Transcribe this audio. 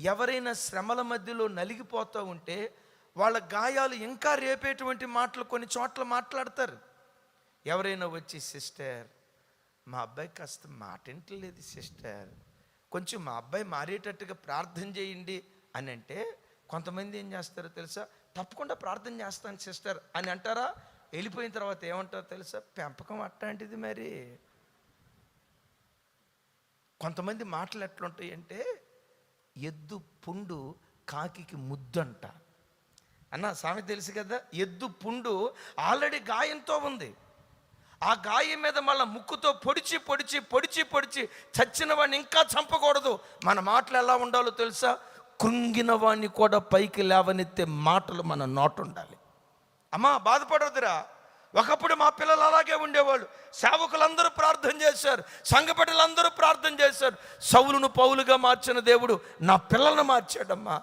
ఎవరైనా శ్రమల మధ్యలో నలిగిపోతూ ఉంటే వాళ్ళ గాయాలు ఇంకా రేపేటువంటి మాటలు కొన్ని చోట్ల మాట్లాడతారు. ఎవరైనా వచ్చి సిస్టర్ మా అబ్బాయి కాస్త మాట వింటలేదు సిస్టర్. కొంచెం మా అబ్బాయి మారేటట్టుగా ప్రార్థన చేయండి అని అంటే కొంతమంది ఏం చేస్తారో తెలుసా? తప్పకుండా ప్రార్థన చేస్తాను సిస్టర్ అని అంటారా? వెళ్ళిపోయిన తర్వాత ఏమంటారో తెలుసా? పెంపకం అట్లాంటిది మరి. కొంతమంది మాటలు ఎట్లుంటాయి అంటే ఎద్దు పుండు కాకికి ముద్దంట. అన్న సామెత తెలుసు కదా ఎద్దు పుండు ఆల్రెడీ గాయంతో ఉంది. ఆ గాయం మీద మళ్ళీ ముక్కుతో పొడిచి పొడిచి పొడిచి పొడిచి చచ్చిన వాడిని ఇంకా చంపకూడదు. మన మాటలు ఎలా ఉండాలో తెలుసా? కృంగిన వాడిని కూడా పైకి లేవనెత్తే మాటలు మన నోటు ఉండాలి అమ్మా బాధపడొద్దురా. ఒకప్పుడు మా పిల్లలు సేవకులందరూ ప్రార్థన చేశారు సంఘ ప్రార్థన చేశారు. సౌలును పౌలుగా మార్చిన దేవుడు నా పిల్లలను మార్చాడమ్మా.